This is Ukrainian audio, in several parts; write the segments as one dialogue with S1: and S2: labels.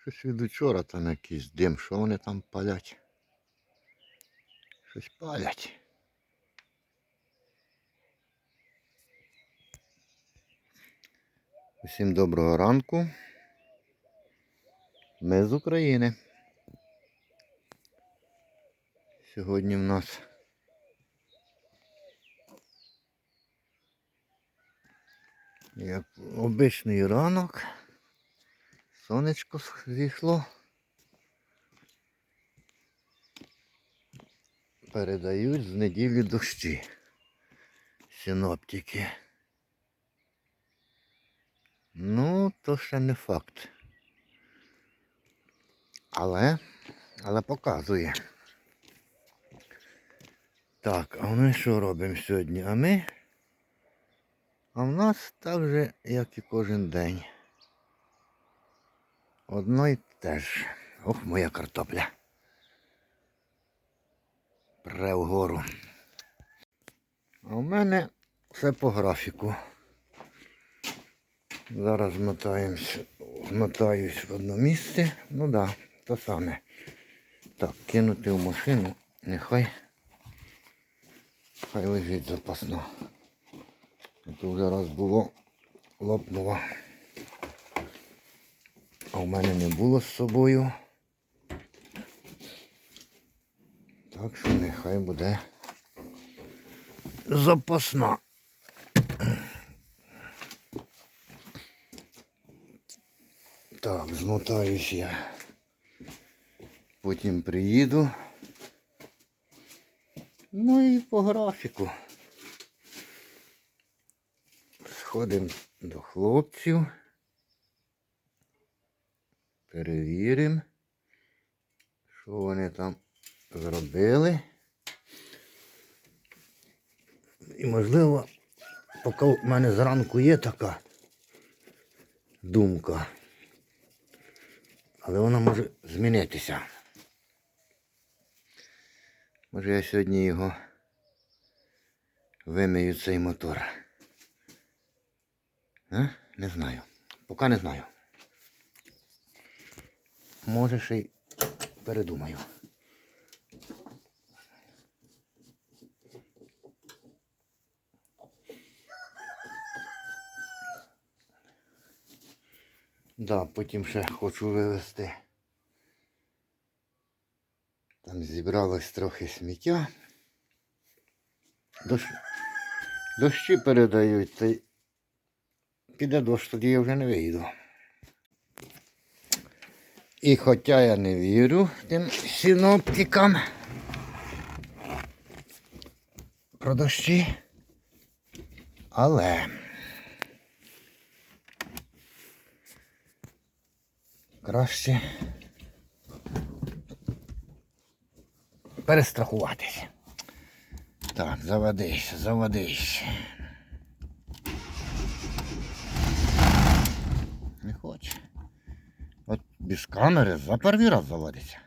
S1: Щось від учора там якийсь дим, що вони там палять? Щось палять. Усім доброго ранку. Ми з України. Сьогодні в нас як обичний ранок. Сонечко зійшло. Передають з неділі дощі. Синоптики. Ну, то ще не факт. Але, але показує. Так, а ми що робимо сьогодні? А ми? А в нас так же, як і кожен день. Одно й те ж. Ох, моя картопля. Пре вгору. А в мене все по графіку. Зараз мотаємось, мотаюсь в одно місце. Ну да, то саме. Так, кинути в машину, нехай хай лежить запасно. То вже раз було лопнуло. А в мене не було з собою. Так що нехай буде запасна. Так, змотаюсь я. Потім приїду. Ну і по графіку. Сходимо до хлопців. Перевіримо, що вони там зробили. І можливо, поки в мене зранку є така думка, але вона може змінитися. Може я сьогодні його вимию цей мотор. А? Не знаю. Поки не знаю. Може ще й передумаю. Да, потім ще хочу вивезти. Там зібралось трохи сміття. Дощ... Дощі передають, та й піде дощ, тоді я вже не вийду. І хоча я не вірю тим синоптикам про дощі, але краще перестрахуватись. Так, заводись, заводись. Не хоче. От без камери за перший раз заводиться.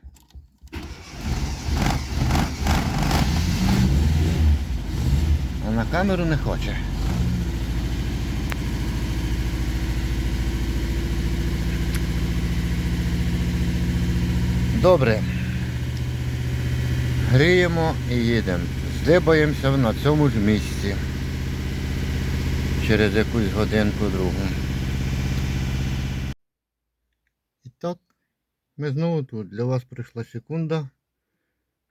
S1: А на камеру не хоче. Добре. Гріємо і їдемо. Здибаємося на цьому ж місці. Через якусь годинку другу. І так, ми знову тут. Для вас прийшла секунда,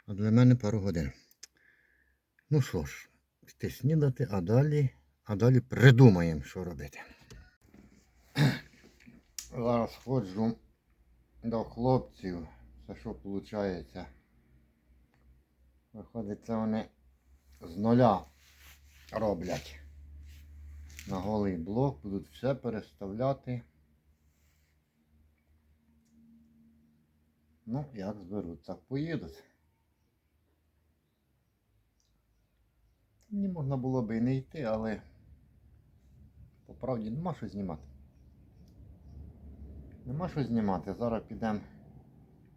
S1: а для мене пару годин. Ну що ж, йти снідати, а далі, а далі придумаємо, що робити. Зараз ходжу до хлопців. Це що виходить? Виходить, це вони з нуля роблять. На голий блок будуть все переставляти. Ну, як зберуть, так поїдуть. Мені можна було би і не йти, але по правді нема що знімати. Нема що знімати. Зараз підемо.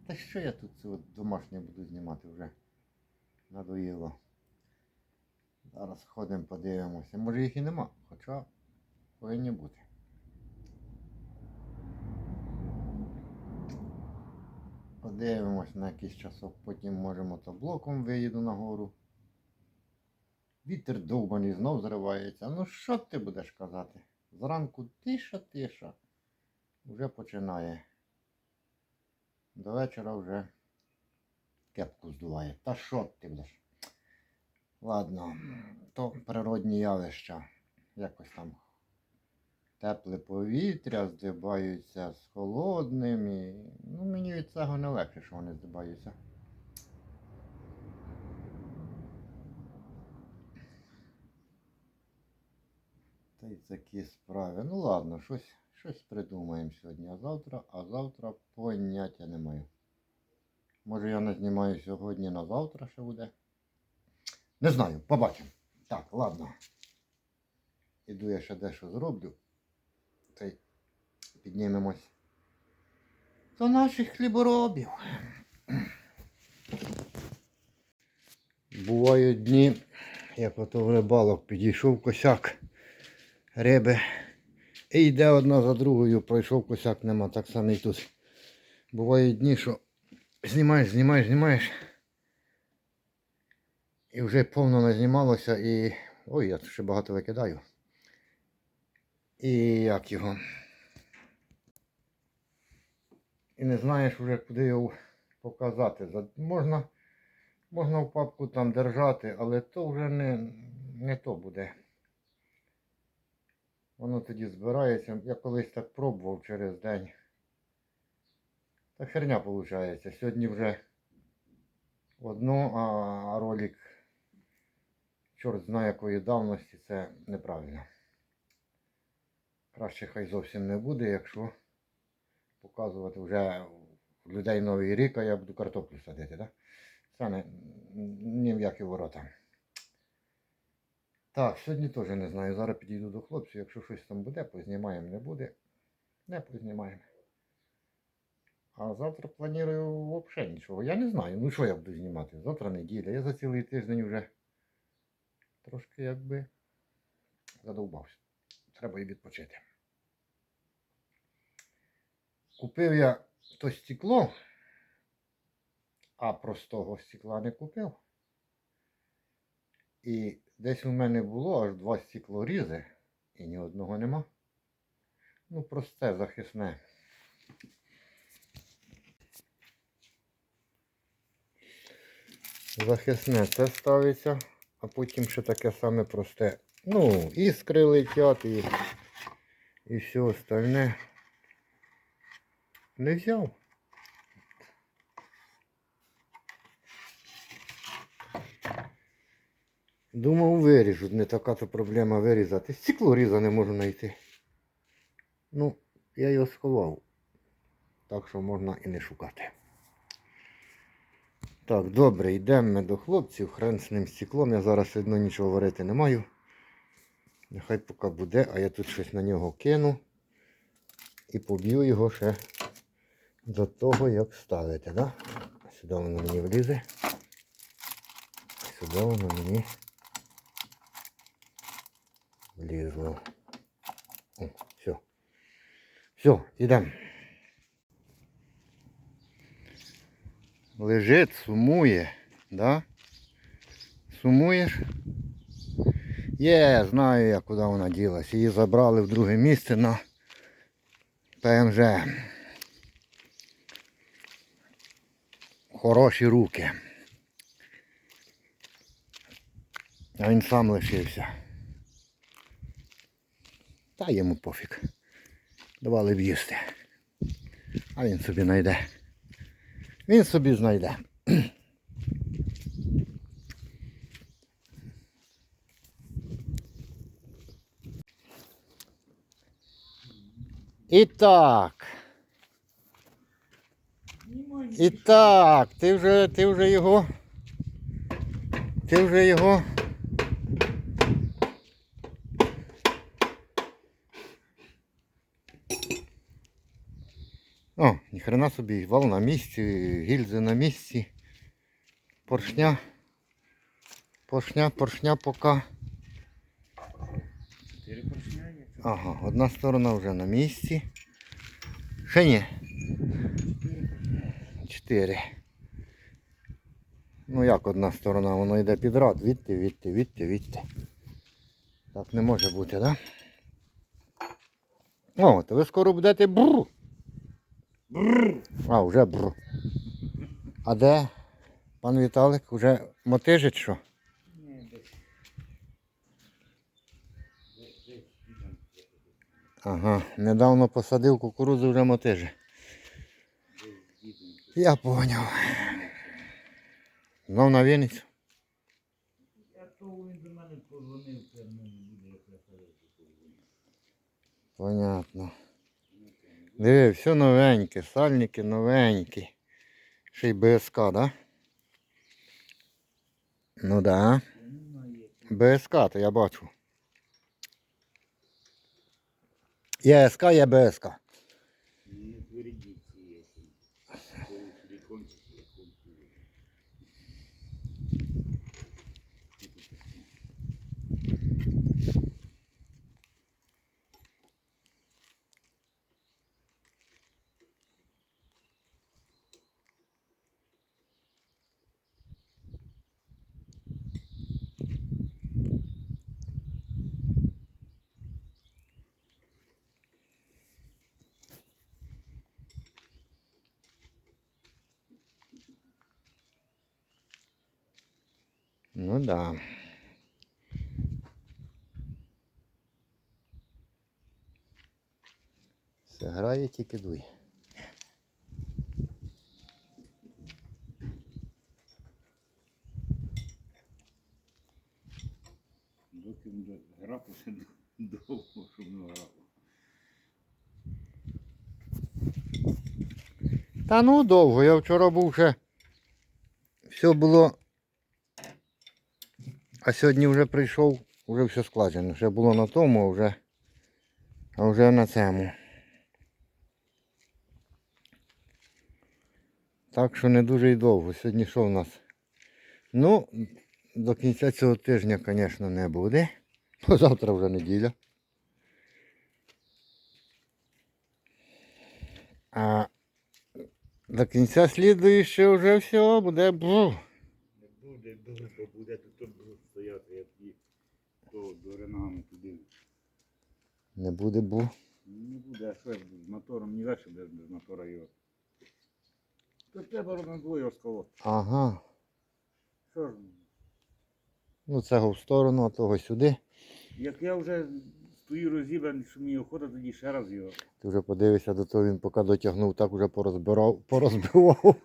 S1: Та що я тут це домашнє буду знімати вже? Надоїло. Зараз ходимо, подивимося. Може їх і нема, хоча повинні бути. Подивимось на якийсь часок, потім може мотоблоком виїду на гору. Вітер довбаний знов зривається. Ну що ти будеш казати? Зранку тиша, тиша. Вже починає. До вечора вже кепку здуває. Та що ти будеш? Ладно, то природні явища. Якось там тепле повітря здибаються з холодним. І... Ну, мені від цього не легше, що вони здибаються. Та й такі справи. Ну ладно, щось, щось придумаємо сьогодні. А завтра, а завтра поняття не маю. Може я не знімаю сьогодні, на завтра ще буде. Не знаю, побачимо. Так, ладно. Іду я ще дещо зроблю. Та й піднімемось до наших хліборобів. Бувають дні, як ото в рибалок підійшов косяк риби. І йде одна за другою, пройшов косяк, нема. Так само і тут. Бувають дні, що знімаєш, знімаєш, знімаєш. І вже повно назнімалося і. Ой, я ще багато викидаю. І як його. І не знаєш вже куди його показати. Можна, можна в папку там держати, але то вже не, не то буде. Воно тоді збирається. Я колись так пробував через день. Та херня виходить. Сьогодні вже одно, а ролик чорт знає якої давності, це неправильно. Краще хай зовсім не буде, якщо показувати вже людей новий рік, а я буду картоплю садити, так? Це не, ні в які ворота. Так, сьогодні теж не знаю. Зараз підійду до хлопців. Якщо щось там буде, познімаємо, не буде. Не познімаємо. А завтра планую взагалі нічого. Я не знаю. Ну що я буду знімати? Завтра неділя. Я за цілий тиждень вже трошки якби задовбався. Треба і відпочити. Купив я то стекло, а простого стекла не купив. І десь у мене було аж два стеклорізи, і ні одного нема. Ну, просте, захисне. Захисне це ставиться, а потім ще таке саме просте. Ну, іскри летять і, і все остальне. Не взяв. Думав, виріжу. Не така то проблема вирізати. Стекло різа не можу знайти. Ну, я його сховав. Так що можна і не шукати. Так, добре, йдемо ми до хлопців. Хрен з ним стеклом. Я зараз одно нічого варити не маю. Нехай поки буде, а я тут щось на нього кину. І поб'ю його ще до того, як ставити. Да? Сюди воно мені влізе. Сюди воно мені влізло. О, все. Все, йдемо. Лежить, сумує, да? Сумуєш? Є, знаю я, куди вона ділась. Її забрали в друге місце на ПМЖ. Хороші руки. А він сам лишився. Та йому пофіг. Давали б їсти. А він собі знайде. Він собі знайде. І так. І так, ти вже, ти вже його. Ти вже його. О, ніхрена собі, вал на місці, гільзи на місці. Поршня. Поршня, поршня поки.
S2: Чотири поршня є.
S1: Ага, одна сторона вже на місці. Ще ні. чотири. Ну як одна сторона, воно йде під рад. Відти, відти, відти, відти. Так не може бути, так? Да? О, то ви скоро будете бру. А, вже бру. А де пан Віталик вже мотижить що? Ага, недавно посадив кукурудзу вже мотиже. Я поняв. Знов на Вінницю?
S2: Я то він до мене позвонив, це не буде як.
S1: Понятно. Диви, все новеньке, сальники новенькі. Ще й БСК, да? Ну да. БСК, то я бачу. Є СК, є Ну да. Все грає, тільки дуй.
S2: Доки ще довго, щоб не грав.
S1: Та ну довго, я вчора був ще. Все було. А сьогодні вже прийшов, вже все складено. Вже було на тому, а вже, а вже на цьому. Так що не дуже й довго. Сьогодні що в нас? Ну, до кінця цього тижня, звісно, не буде. Бо завтра вже неділя. А до кінця слідуючого вже все буде. бу.
S2: Не буде, довго буде, тут тут будуть стояти, як ті, то до Ренами туди.
S1: Не буде бу.
S2: Не буде, а що я буду з мотором, не легше без, без мотора його. То треба на двоє розколоти.
S1: Ага.
S2: Що ж,
S1: Ну цього в сторону, а того сюди.
S2: як я вже стою розібраний, що мені охота, тоді ще раз його.
S1: Ти вже подивишся до того, він поки дотягнув, так уже порозбирав, порозбивав.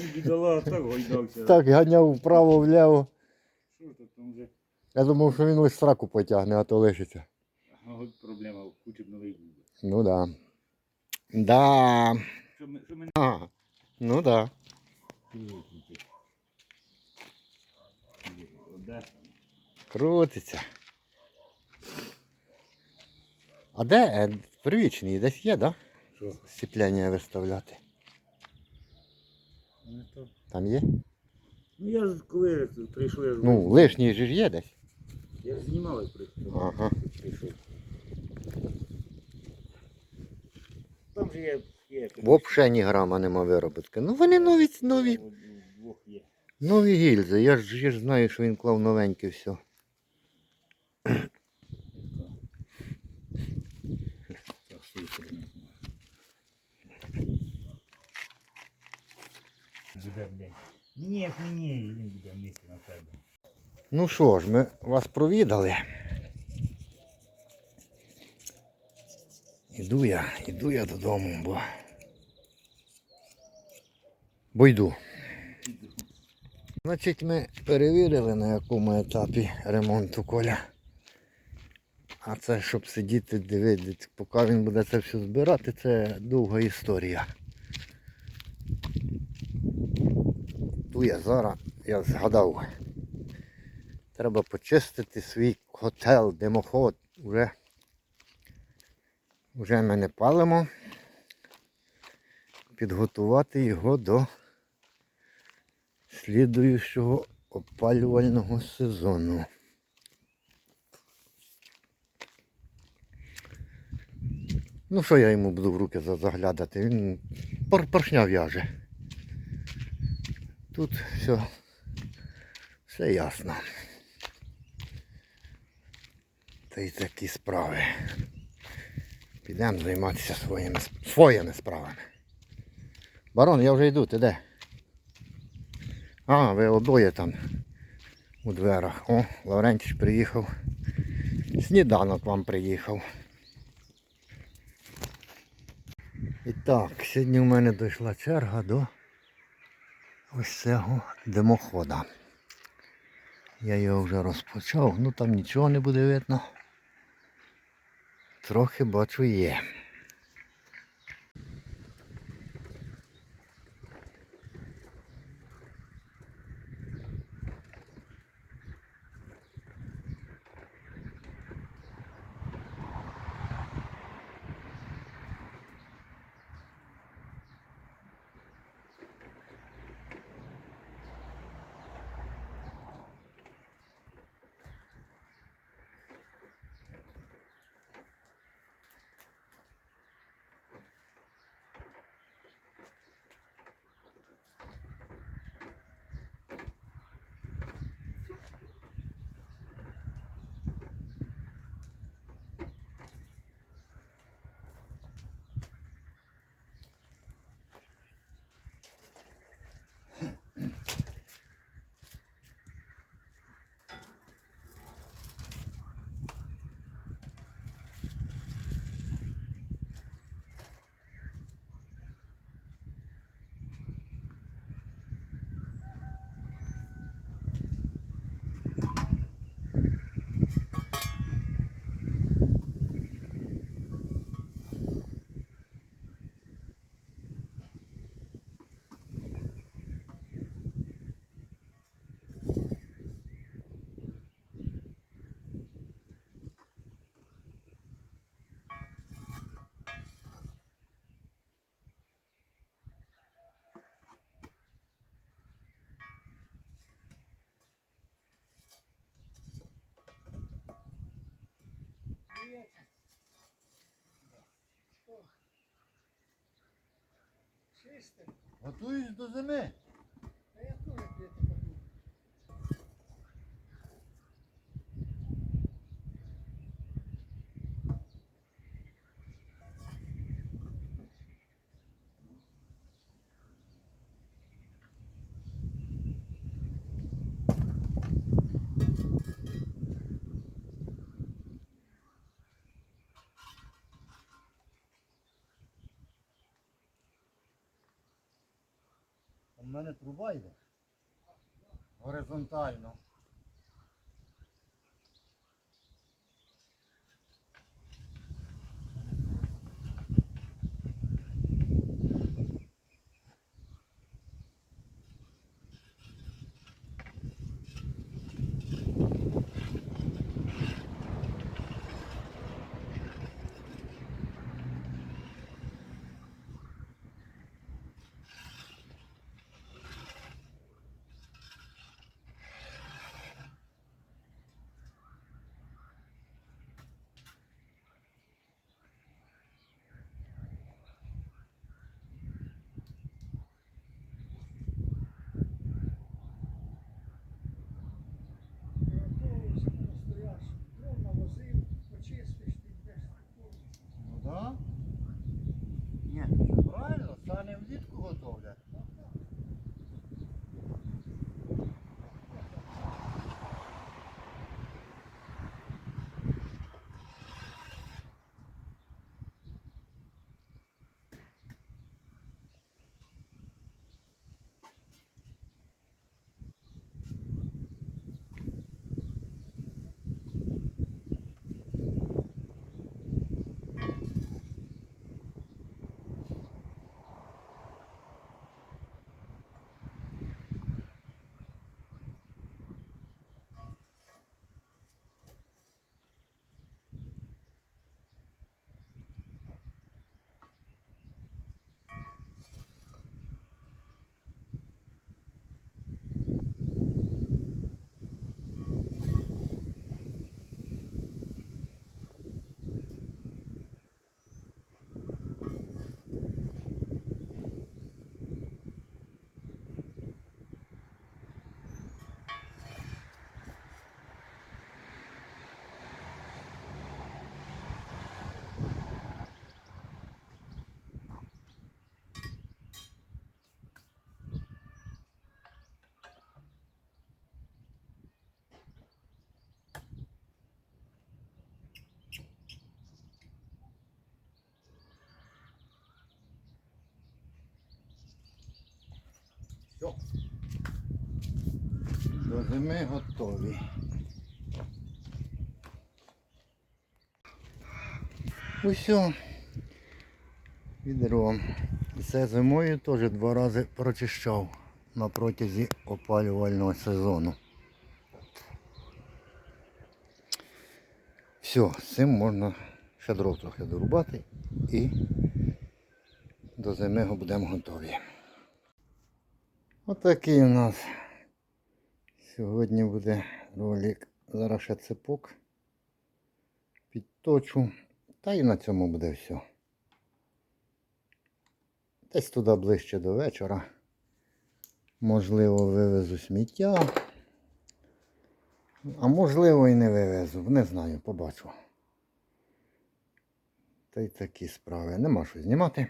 S2: І бідола так гойдався.
S1: Так ганяв вправо-вліво.
S2: Що ж тут там вже?
S1: Я думав, що він лише сраку потягне, а то лишиться.
S2: От проблема, куча новий буде.
S1: Ну да. Да.
S2: Що ми, що ми
S1: А, ну да.
S2: Де?
S1: Крутиться. А де е, первічний? Десь є, да?
S2: Що?
S1: Сцепляння виставляти.
S2: То.
S1: Там є?
S2: Ну я ж коли прийшов, я ж
S1: Ну, лишній же ж є десь.
S2: Я ж знімав, як прийшов.
S1: Ага.
S2: прийшов. Там же є. є
S1: Взагалі ні грама нема виробітки. Ну вони нові, нові,
S2: Двох є.
S1: нові гільзи. Я ж, я ж знаю, що він клав новеньке все.
S2: Так, що їх прийняти. Буде, блядь. Ні, як мені він буде вмісти на тебе.
S1: Ну що ж, ми вас провідали. Іду я, іду я додому, бо. Бо йду. Значить, ми перевірили, на якому етапі ремонту коля. А це, щоб сидіти, дивитися, поки він буде це все збирати, це довга історія. Ту я зараз, я згадав. Треба почистити свій готел, димоход. Уже, вже ми не палимо. Підготувати його до слідуючого опалювального сезону. Ну що я йому буду в руки заглядати? Він поршня в'яже. Тут все, все ясно. Та й такі справи. Підемо займатися своїми, своїми справами. Барон, я вже йду, ти де? А, ви обоє там у дверах. О, Лаврентіч приїхав. Сніданок вам приїхав. І так, сьогодні в мене дійшла черга до ось цього димохода. Я його вже розпочав, ну там нічого не буде видно. Трохи бачу є.
S3: Чисте.
S1: Готуюсь до зими. Йде. Горизонтально. До зими готові. Усьо. Відро. І це зимою теж два рази прочищав на протязі опалювального сезону. Все, з цим можна ще дров трохи дорубати і до зими будемо готові. Отакий у нас сьогодні буде ролик. Зараз ще цепок підточу. Та і на цьому буде все. Десь туди ближче до вечора. Можливо, вивезу сміття. А можливо і не вивезу. Не знаю, побачу. Та й такі справи. Нема що знімати.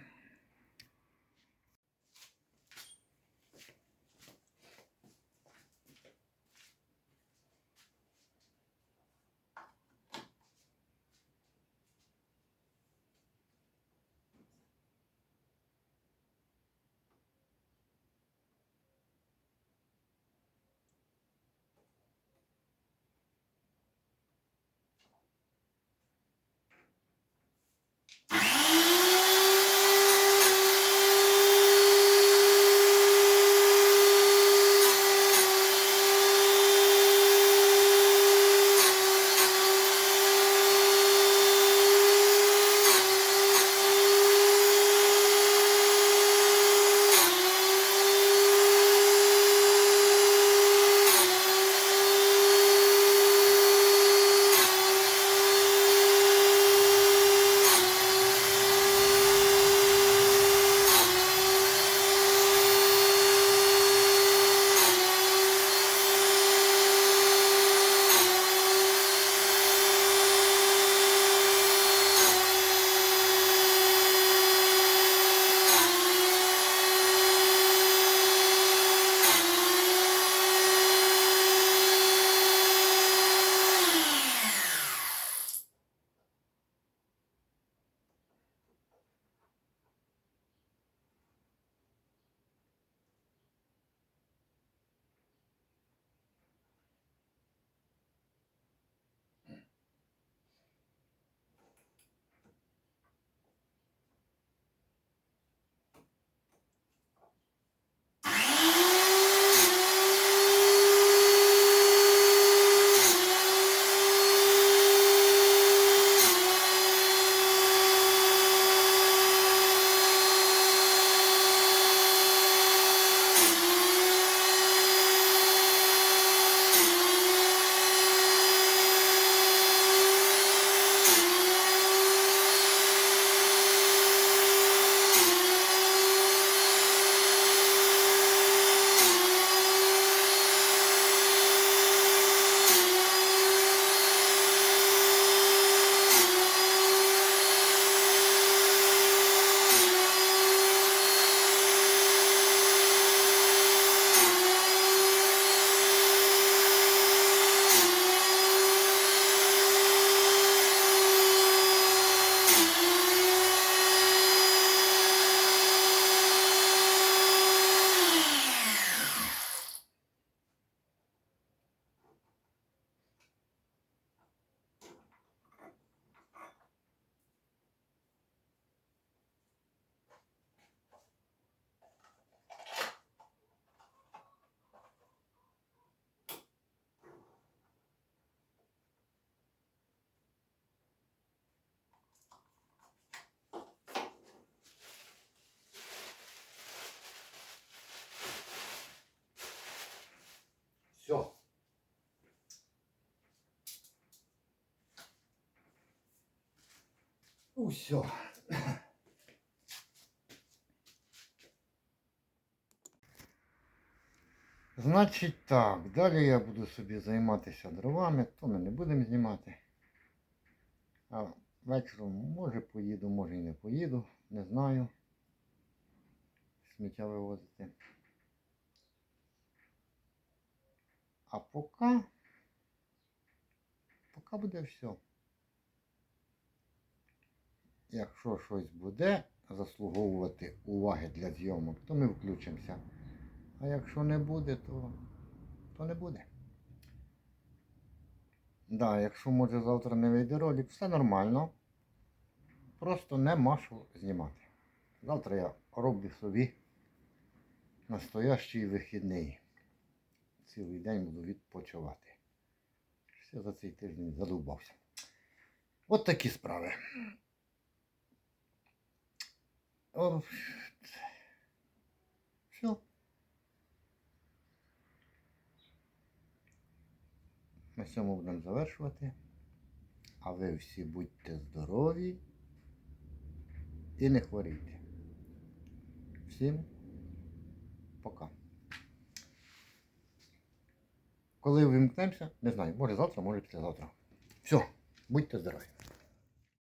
S1: Усьо. Значить так, далі я буду собі займатися дровами, то ми не будемо знімати. А вечором може поїду, може і не поїду, не знаю. Сміття вивозити. А поки, поки буде все. Якщо щось буде заслуговувати уваги для зйомок, то ми включимося. А якщо не буде, то, то не буде. Да, якщо може завтра не вийде ролик, все нормально. Просто нема що знімати. Завтра я роблю собі настоящий вихідний. Цілий день буду відпочивати. Все за цей тиждень задовбався. От такі справи. Все. На цьому будемо завершувати. А ви всі будьте здорові і не хворійте. Всім пока. Коли вимкнемося, не знаю, може завтра, може післязавтра. Все, будьте здорові.